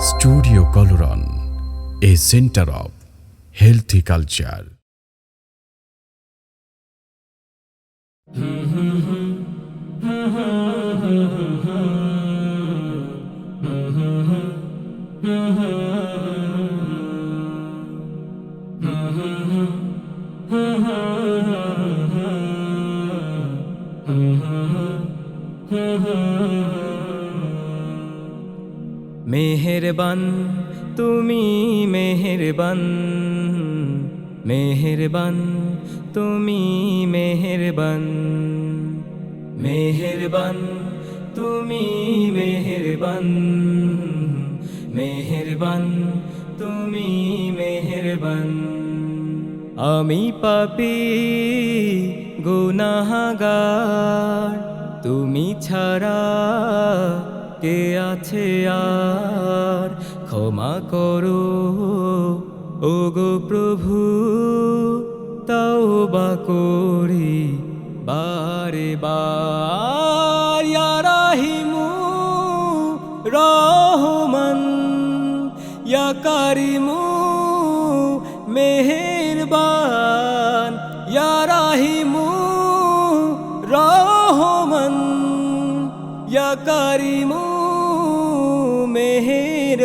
Studio কলরন a centre of healthy culture মেহেরবান, তুমি মেহেরবান মেহেরবান, তুমি মেহেরবান মেহেরবান, তুমি মেহেরবান মেহেরবান, তুমি মেহেরবান। আমি পাপি, গুনাহাগার, তুমি ছাড়া কে আছে আর? ক্ষমা করো। ও গো প্রভু তাও বা করি বারে বার। রাহিমু রহমান, ইয়া কারিমু মেহেরবান। ইয়া রাহিমু রহমান, ইয়া কারিমু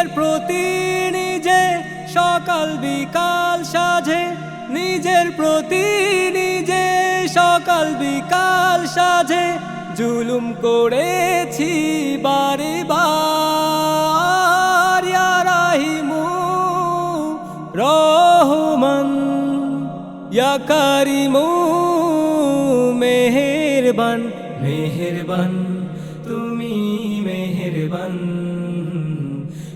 নিজের প্রতি নিজে, সকাল বিকাল সাজে। নিজের প্রতি নিজে, সকাল বিকাল সাজে। জুলুম করেছি বারে বার। রাহিমু রহমান, ইয়া কারিমু মেহেরবান। মেহেরবান, তুমি মেহেরবান।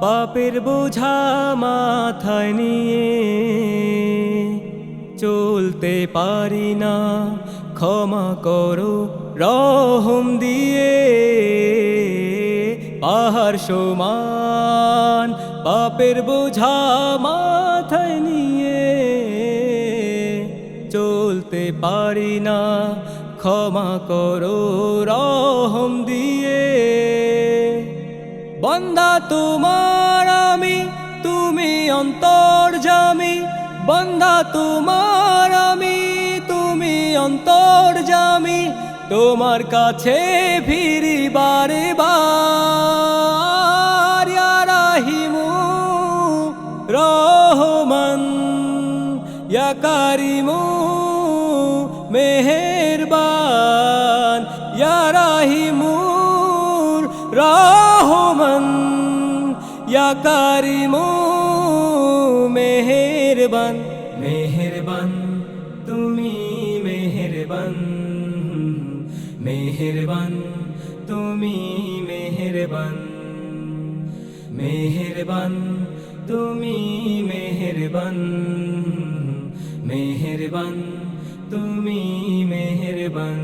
পাপের বোঝা মাথায় নিয়ে চলতে পারি না। ক্ষমা করো রহম দিয়ে। পাহাড় সমান পাপের বোঝা মাথায় নিয়ে চলতে পারি না। ক্ষমা করো রহম দিয়ে। বন্দা তোমার আমি, তুমি অন্তর জামি বন্দা তোমার আমি, তুমি অন্তর জামি তোমার কাছে ফিরি বারে বার রাহিমু রহমান ইয়া কারিমু মেহেরবান। ইয়া রাহিমু রহমান ইয়া কারিমু মেহেরবান। মেহেরবান, তুমি মেহেরবান মেহেরবান, তুমি মেহেরবান মেহেরবান, তুমি মেহেরবান মেহেরবান, তুমি মেহেরবান।